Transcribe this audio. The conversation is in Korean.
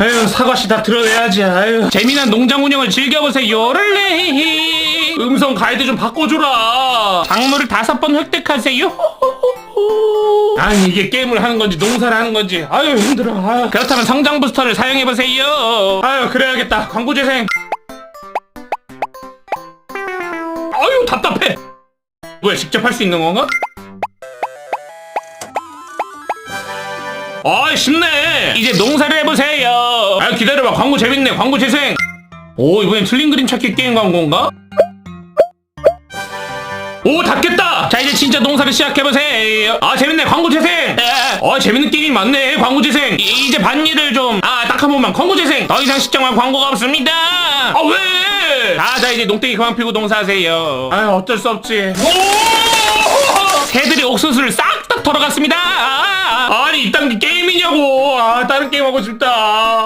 아유 사과씨 다 드러내야지 아유. 재미난 농장 운영을 즐겨보세요 럴레 음성 가이드 좀 바꿔줘라. 작물을 다섯 번 획득하세요. 아니 이게 게임을 하는 건지 농사를 하는 건지. 아유 힘들어. 아유. 그렇다면 성장 부스터를 사용해보세요. 아유 그래야겠다. 광고 재생. 아유 답답해. 왜 직접 할 수 있는 건가? 아 쉽네. 이제 농사를 해보세요. 아 기다려봐. 광고 재밌네. 광고 재생. 오 이번엔 틀린 그림 찾기 게임 광고인가? 오 닫겠다. 자 이제 진짜 농사를 시작해보세요. 아 재밌네. 광고 재생. 아 재밌는 게임이 많네. 광고 재생. 이- 이제 반일을 좀. 아 딱 한 번만. 광고 재생. 더 이상 시청할 광고가 없습니다. 아 왜? 아자 이제 농땡이 그만 피고 농사하세요. 아 어쩔 수 없지. 오! 새들이 옥수수를 싹 다 털어갔습니다. 아, 아 다른 게임 하고 싶다